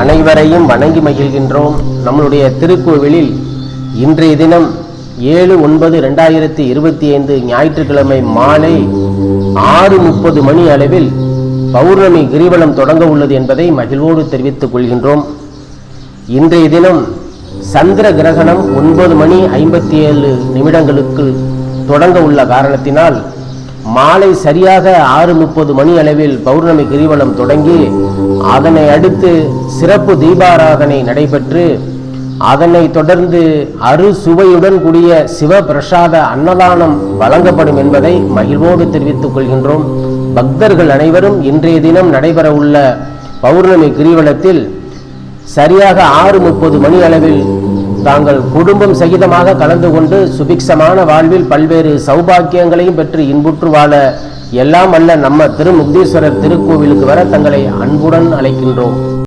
அனைவரையும் வணங்கி மகிழ்கின்றோம். நம்மளுடைய திருக்கோவிலில் இன்றைய தினம் ஏழு ஒன்பது ரெண்டாயிரத்தி இருபத்தி ஐந்து ஞாயிற்றுக்கிழமை மாலை ஆறு முப்பது மணி அளவில் பௌர்ணமி கிரிவலம் தொடங்க உள்ளது என்பதை மகிழ்வோடு தெரிவித்துக் கொள்கின்றோம். இன்றைய தினம் சந்திர கிரகணம் ஒன்பது மணி ஐம்பத்தி ஏழு நிமிடங்களுக்கு தொடங்க உள்ள காரணத்தினால் மாலை சரியாக ஆறு முப்பது மணி அளவில் பௌர்ணமி கிரிவலம் தொடங்கி அதனை அடுத்து சிறப்பு தீபாராதனை நடைபெற்று அதனை தொடர்ந்து அறு சுவையுடன் கூடிய சிவபிரசாத அன்னதானம் வழங்கப்படும் என்பதை மகிழ்வோடு தெரிவித்துக் கொள்கின்றோம். பக்தர்கள் அனைவரும் இன்றைய தினம் நடைபெறவுள்ள பௌர்ணமி கிரிவலத்தில் சரியாக ஆறு முப்பது மணி அளவில் தாங்கள் குடும்பம் சகிதமாக கலந்து கொண்டு சுபிக்ஷமான வாழ்வில் பல்வேறு சௌபாக்கியங்களையும் பெற்று இன்புற்று வாழ எல்லாம் அல்ல நம்ம திருமுக்தீஸ்வரர் திருக்கோவிலுக்கு வர தங்களை அன்புடன் அழைக்கின்றோம்.